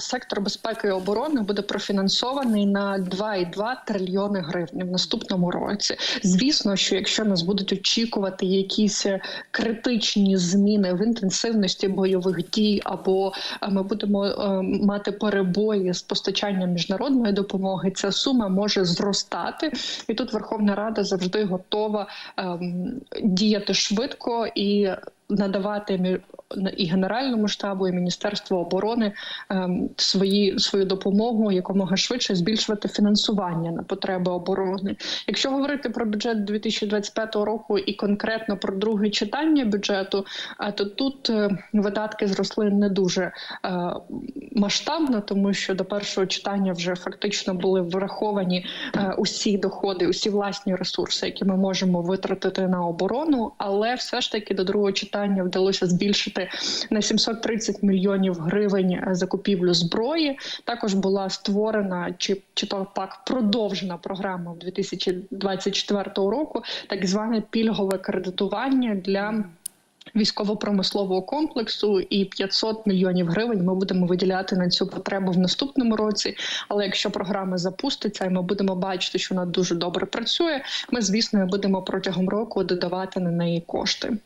сектор безпеки і оборони буде профінансований на 2,2 трильйони гривень в наступному році. Звісно, що якщо нас будуть очікувати якісь критичні зміни в інтенсивності бойових дій, або е, ми будемо е, мати перебої з постачанням міжнародної допомоги, ця сума може зростати, і тут Верховна Рада завжди готова ем, діяти швидко і надавати і Генеральному штабу, і Міністерству оборони ем, свої свою допомогу якомога швидше збільшувати фінансування на потреби оборони. Якщо говорити про бюджет 2025 року і конкретно про друге читання бюджету, а то тут е, видатки зросли не дуже е, масштабно, тому що до першого читання вже фактично були враховані е, усі доходи, усі власні ресурси, які ми можемо витратити на оборону. Але все ж таки до другого читання вдалося збільшити на 730 мільйонів гривень е, закупівлю зброї. Також була створена чи, чи то пак продовжена програма в 2024 року, так зване пільгове кредитування для. Військово-промислового комплексу і 500 мільйонів гривень ми будемо виділяти на цю потребу в наступному році. Але якщо програма запуститься, і ми будемо бачити, що вона дуже добре працює, ми звісно будемо протягом року додавати на неї кошти.